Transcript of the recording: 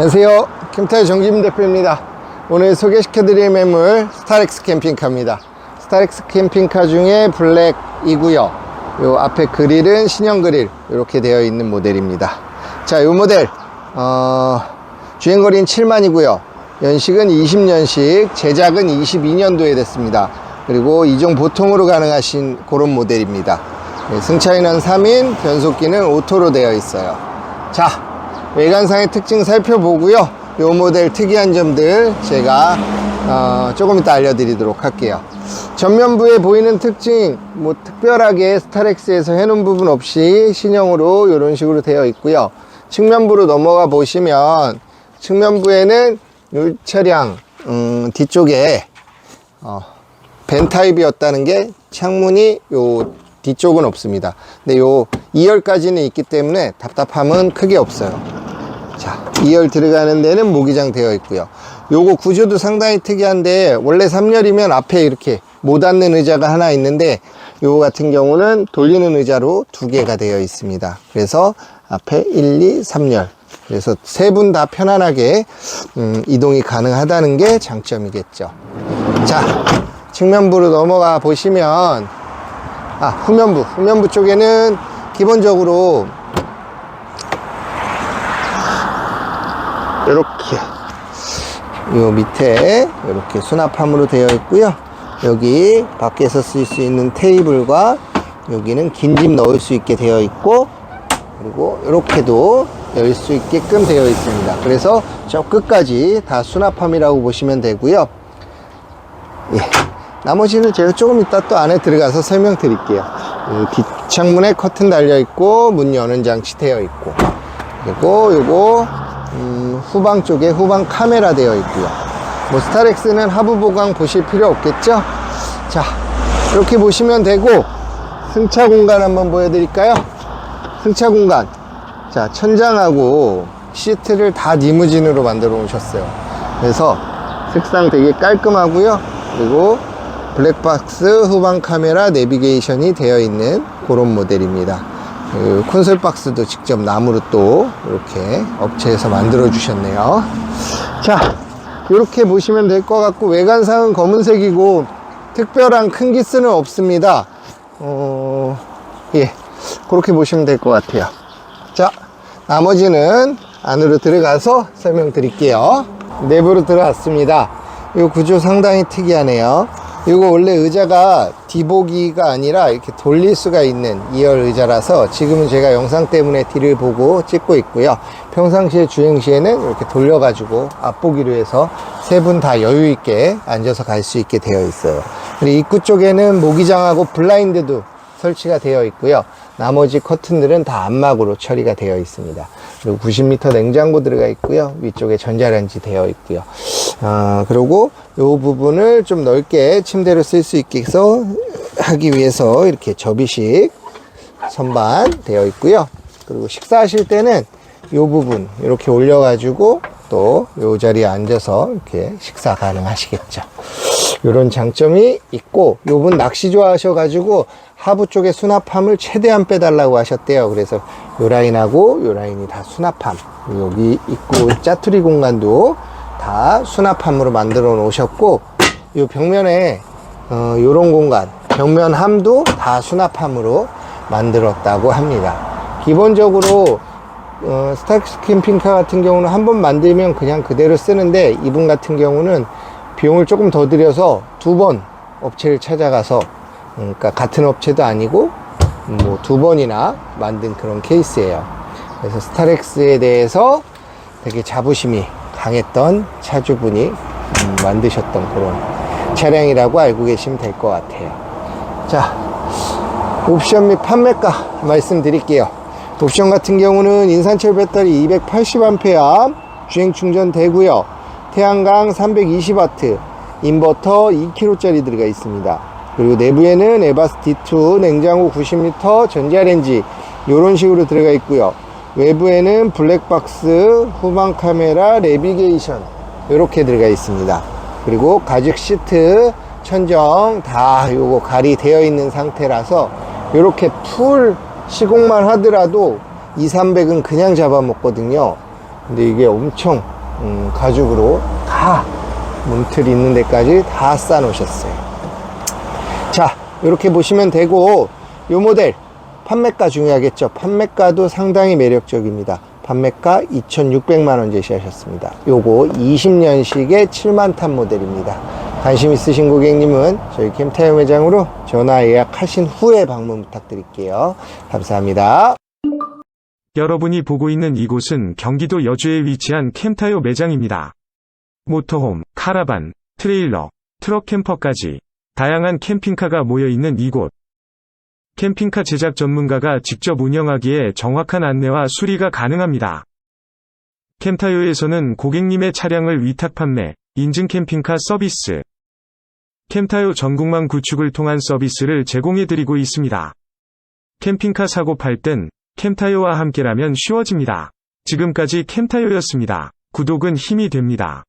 안녕하세요. 캠타의 정지민 대표입니다. 오늘 소개시켜드릴 매물 스타렉스 캠핑카입니다. 스타렉스 캠핑카 중에 블랙이고요. 요 앞에 그릴은 신형 그릴 이렇게 되어 있는 모델입니다. 자, 요 모델 어, 주행거리는 7만이고요. 연식은 20년식, 제작은 22년도에 됐습니다. 그리고 이종 보통으로 가능하신 그런 모델입니다. 네, 승차인은 3인, 변속기는 오토로 되어 있어요. 자, 외관상의 특징 살펴보고요. 요 모델 특이한 점들 제가 어, 조금 이따 알려드리도록 할게요. 전면부에 보이는 특징, 뭐 특별하게 스타렉스에서 해놓은 부분 없이 신형으로 이런 식으로 되어 있고요. 측면부로 넘어가 보시면 측면부에는 이 차량 음, 뒤쪽에 어, 벤 타입이었다는 게 창문이 요 뒤쪽은 없습니다. 근데 요 2열까지는 있기 때문에 답답함은 크게 없어요. 자, 2열 들어가는 데는 모기장 되어 있고요. 요거 구조도 상당히 특이한데 원래 3열이면 앞에 이렇게 못 앉는 의자가 하나 있는데 요거 같은 경우는 돌리는 의자로 두 개가 되어 있습니다. 그래서 앞에 1, 2, 3열. 그래서 세 분 다 편안하게 음, 이동이 가능하다는 게 장점이겠죠. 자, 측면부로 넘어가 보시면 아, 후면부. 후면부 쪽에는 기본적으로 이렇게 요 밑에 이렇게 수납함으로 되어 있고요. 여기 밖에서 쓸 수 있는 테이블과 여기는 긴짐 넣을 수 있게 되어 있고 그리고 이렇게도 열 수 있게끔 되어 있습니다. 그래서 저 끝까지 다 수납함이라고 보시면 되고요. 예. 나머지는 제가 조금 이따 또 안에 들어가서 설명드릴게요. 이 뒷창문에 커튼 달려 있고 문 여는 장치 되어 있고 그리고 요거 음, 후방 쪽에 후방 카메라 되어 있고요. 뭐 스타렉스는 하부 보강 보실 필요 없겠죠? 자 이렇게 보시면 되고 승차 공간 한번 보여드릴까요? 승차 공간 자 천장하고 시트를 다 리무진으로 만들어 놓으셨어요. 그래서 색상 되게 깔끔하고요. 그리고 블랙박스 후방 카메라 내비게이션이 되어 있는 그런 모델입니다. 그 콘솔 박스도 직접 나무로 또 이렇게 업체에서 만들어 주셨네요. 자, 이렇게 보시면 될 것 같고 외관상은 검은색이고 특별한 큰 기스는 없습니다. 어, 예, 그렇게 보시면 될 것 같아요. 자, 나머지는 안으로 들어가서 설명드릴게요. 내부로 들어왔습니다. 이 구조 상당히 특이하네요. 이거 원래 의자가 뒤보기가 아니라 이렇게 돌릴 수가 있는 2열 의자라서 지금은 제가 영상 때문에 뒤를 보고 찍고 있고요. 평상시에 주행 시에는 이렇게 돌려가지고 앞보기로 해서 세 분 다 여유 있게 앉아서 갈 수 있게 되어 있어요. 그리고 입구 쪽에는 모기장하고 블라인드도 설치가 되어 있고요. 나머지 커튼들은 다 안막으로 처리가 되어 있습니다. 그리고 90m 냉장고 들어가 있고요. 위쪽에 전자레인지 되어 있고요. 아, 그리고 이 부분을 좀 넓게 침대로 쓸 수 있게 해서 하기 위해서 이렇게 접이식 선반 되어 있고요. 그리고 식사하실 때는 이 부분 이렇게 올려가지고 또 이 자리에 앉아서 이렇게 식사 가능하시겠죠. 이런 장점이 있고 요분 낚시 좋아하셔가지고 하부 쪽에 수납함을 최대한 빼달라고 하셨대요. 그래서 요 라인하고 요 라인이 다 수납함. 여기 있고 짜투리 공간도 다 수납함으로 만들어 놓으셨고 요 벽면에 어, 요런 공간 벽면함도 다 수납함으로 만들었다고 합니다. 기본적으로 어, 스타렉스 캠핑카 같은 경우는 한 번 만들면 그냥 그대로 쓰는데 이분 같은 경우는 비용을 조금 더 들여서 두 번 업체를 찾아가서 그러니까 같은 업체도 아니고 뭐 두 번이나 만든 그런 케이스예요. 그래서 스타렉스에 대해서 되게 자부심이 강했던 차주분이 음, 만드셨던 그런 차량이라고 알고 계시면 될 것 같아요. 자, 옵션 및 판매가 말씀드릴게요. 옵션 같은 경우는 인산철 배터리 280A 주행 충전 되고요. 태양광 320W, 인버터 2kg짜리 들어가 있습니다. 그리고 내부에는 에바스 D2 냉장고 90L 전자레인지 이런 식으로 들어가 있고요. 외부에는 블랙박스, 후방 카메라, 내비게이션 이렇게 들어가 있습니다. 그리고 가죽 시트, 천정 다 요거 가리 되어 있는 상태라서 이렇게 풀 시공만 하더라도 2, 300은 그냥 잡아먹거든요. 근데 이게 엄청 음, 가죽으로 다 문틀 있는 데까지 다 쌓아 놓으셨어요. 자, 이렇게 보시면 되고 요 모델 판매가 중요하겠죠. 판매가도 상당히 매력적입니다. 판매가 2,600만 원 제시하셨습니다. 요거 20년식의 7만 탄 모델입니다. 관심 있으신 고객님은 저희 캠타이어 매장으로 전화 예약하신 후에 방문 부탁드릴게요. 감사합니다. 여러분이 보고 있는 이곳은 경기도 여주에 위치한 캠타요 매장입니다. 모터홈, 카라반, 트레일러, 트럭 캠퍼까지 다양한 캠핑카가 모여 있는 이곳. 캠핑카 제작 전문가가 직접 운영하기에 정확한 안내와 수리가 가능합니다. 캠타요에서는 고객님의 차량을 위탁 판매, 인증 캠핑카 서비스, 캠타요 전국망 구축을 통한 서비스를 제공해 드리고 있습니다. 캠핑카 사고 팔 땐 캠타요와 함께라면 쉬워집니다. 지금까지 캠타요였습니다. 구독은 힘이 됩니다.